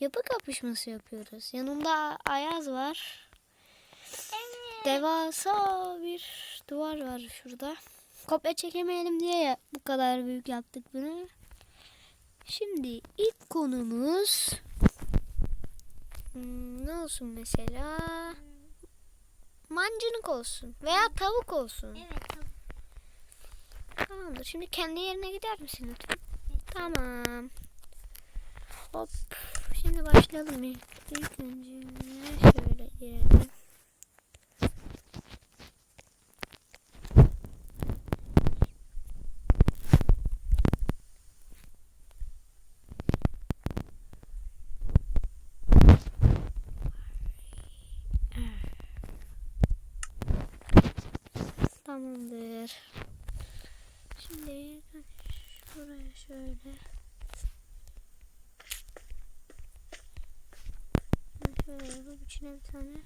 Yapı kapışması yapıyoruz. Yanımda Ayaz var. Evet. Devasa bir duvar var şurada. Kopya çekemeyelim diye ya bu kadar büyük yaptık bunu. Şimdi ilk konumuz hmm, ne olsun mesela? Mancınık olsun veya tavuk olsun. Evet. tabii. Tamamdır. Şimdi kendi yerine gider misin lütfen? Tamam. Hop. Şimdi başlayalım ilk, ilk önce şöyle girelim. Tamamdır. Şimdi şuraya şöyle. Şöyle yapıp içine bir tane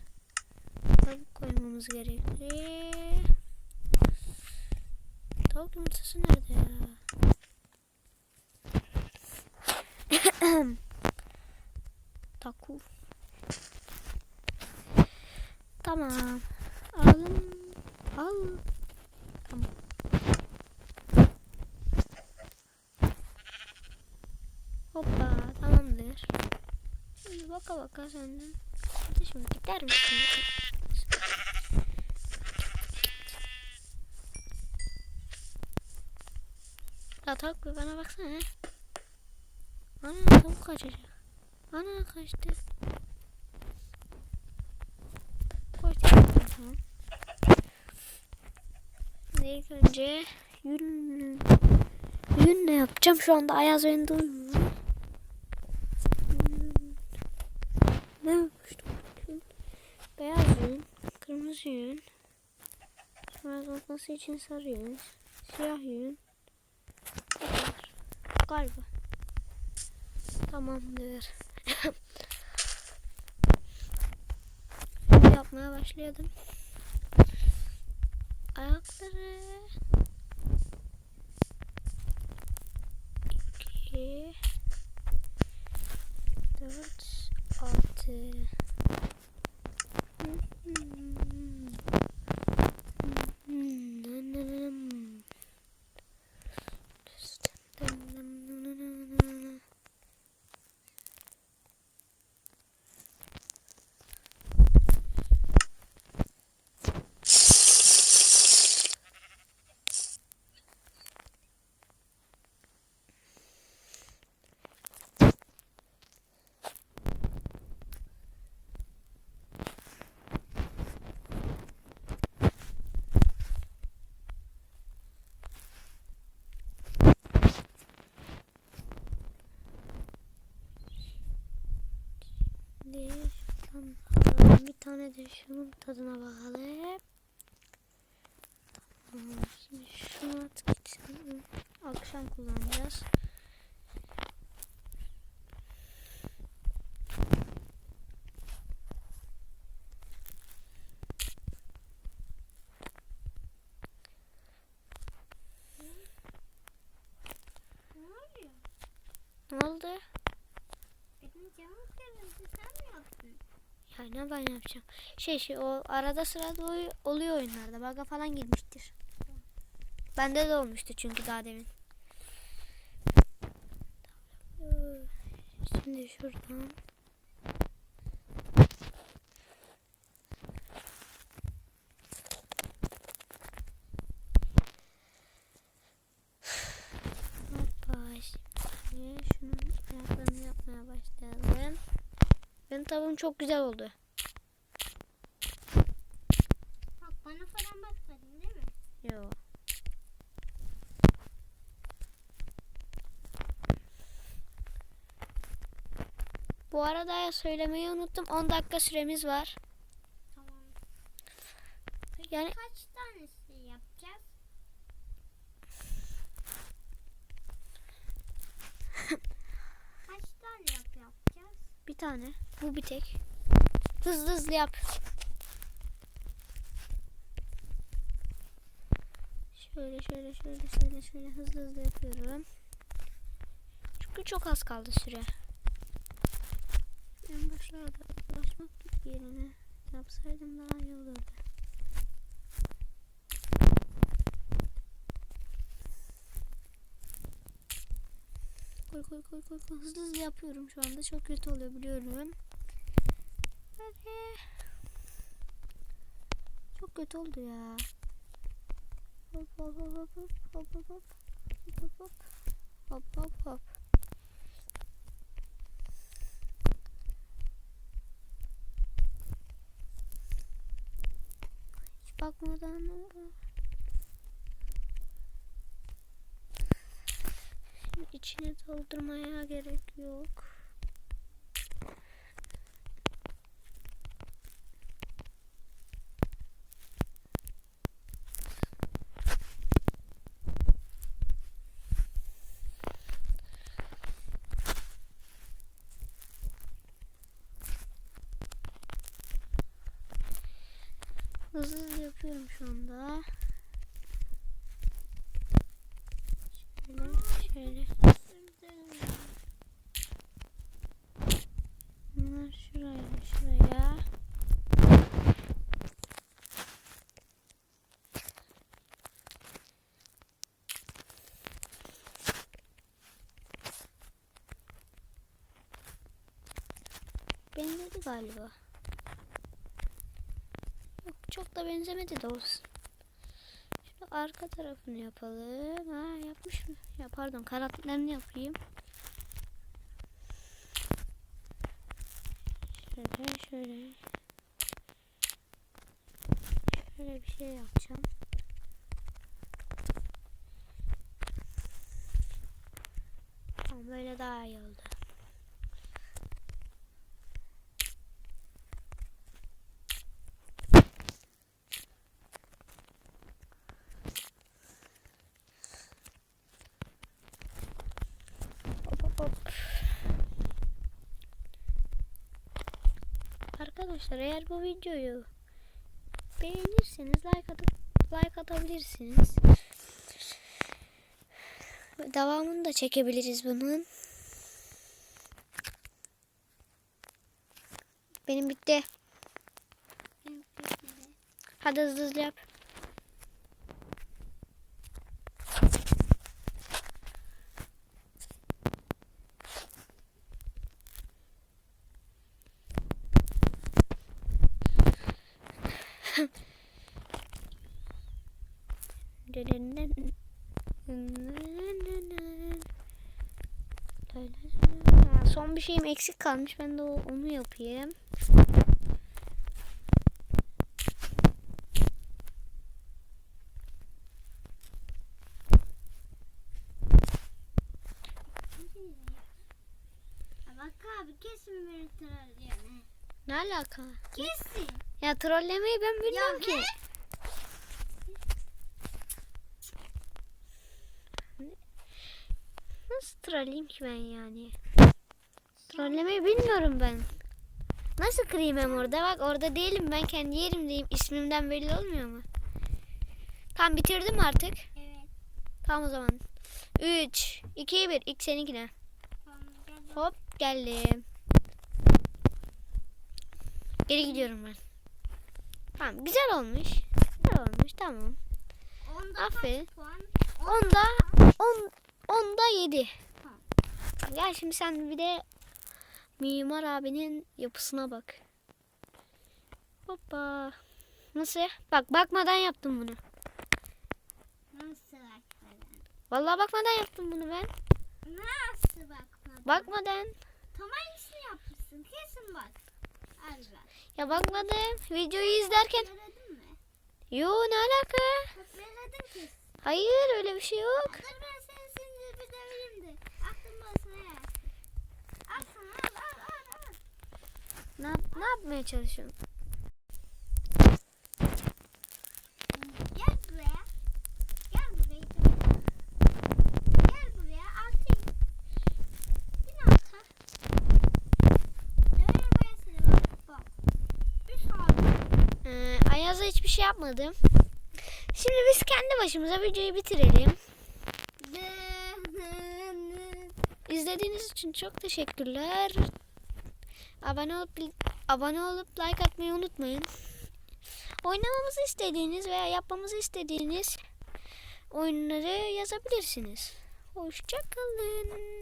tavuk koymamız gerekli. Tavuk yumurtası nerede ya? Taku. Tamam. Alın. Al. Tamam. Hoppa tamamdır. Şimdi baka baka senden. Şimdi gider misin? Ya tavuk bir bana baksana. Ana tavuk kaçacak. Ana kaçtı. Koştu. İlk önce yün yünle yapacağım. Şu anda Ayaz beni. Yün. Ne yapmıştım? Beyaz yün, kırmızı yün, kapatması için sarı yün, siyah yün. Galiba. Tamamdır. Yapmaya başlayalım. Ayakları iki Yeah. Şunun tadına bakalım. Tamam. Şimdi şunu at gitsin. Akşam kullanacağız. Ne oldu? Benim camım kırıldı. Sen mi yaptın? Ne ben yapacağım? Şey şey o arada sırada oluyor oyunlarda. Baga falan girmiştir. Bende de olmuştu çünkü daha demin. Şimdi şuradan. Hoppa şimdi şunun ayaklarını yapmaya başlayalım. Benim tavuğum çok güzel oldu. Bak bana falan bakmadın değil mi? Yo. Bu arada ya söylemeyi unuttum. 10 dakika süremiz var. Tamam. Yani Kaç tanesi yapacağız? Kaç tane yap yapacağız? bir tane. Bu bir tek. Hızlı hızlı yap. Şöyle şöyle şöyle şöyle şöyle hızlı hızlı yapıyorum. Çünkü çok az kaldı süre. yerine yapsaydım daha iyi olurdu. Koy koy koy koy. Hızlı hızlı yapıyorum şu anda. Çok kötü oluyor biliyorum. Hadi. Çok kötü oldu ya. Hop hop hop hop hop hop hop hop hop hop hop hop. Hiç bakmadan Şimdi içine doldurmaya gerek yok. Hızlı hızlı yapıyorum şu anda. Şöyle şöyle. Bunlar şuraya şuraya. Benzedi galiba. Çok da benzemedi de. Şu arka tarafını yapalım. Ha yapmış mı? Ya pardon kanatlarını yapayım. Şöyle şöyle. Şöyle bir şey yapacağım. Tamam böyle daha iyi oldu. Hop hop hop. Arkadaşlar eğer bu videoyu beğenirseniz like atıp like atabilirsiniz. Devamını da çekebiliriz bunun. Benim bitti. Hadi hızlı hızlı yap. Son bir şeyim eksik kalmış. Ben de onu yapayım. Bak abi kesin beni trollüyor. Ne alaka? Kesin. Ya trollemeyi ben bilmiyorum ki. he? Nasıl trolleyim ki ben yani? Trollemeyi bilmiyorum ben. Nasıl kırayım hem orada? Bak orada değilim ben kendi yerimdeyim. İsmimden belli olmuyor mu? Tamam bitirdim artık. Evet. Tamam o zaman. 3, 2, 1. İlk seninkine. Tamam. Hop geldim. Geri gidiyorum ben. Tamam güzel olmuş. Güzel olmuş tamam. Onda Aferin. Onda 10 onda 7. Tamam. Gel şimdi sen bir de Mimar abinin yapısına bak. Hoppa. Nasıl? Bak bakmadan yaptım bunu. Nasıl bakmadın? Vallahi bakmadan yaptım bunu ben. Nasıl bakmadın? Bakmadan. Tam aynısını yapmışsın. Kesin bak. Ya bakmadım. Videoyu izlerken. Yo ne alaka? Hayır öyle bir şey yok. Ne, ne yapmaya çalışıyorsun? Yapmadım. Şimdi biz kendi başımıza videoyu bitirelim. İzlediğiniz için çok teşekkürler. Abone olup abone olup like atmayı unutmayın. Oynamamızı istediğiniz veya yapmamızı istediğiniz oyunları yazabilirsiniz. Hoşçakalın.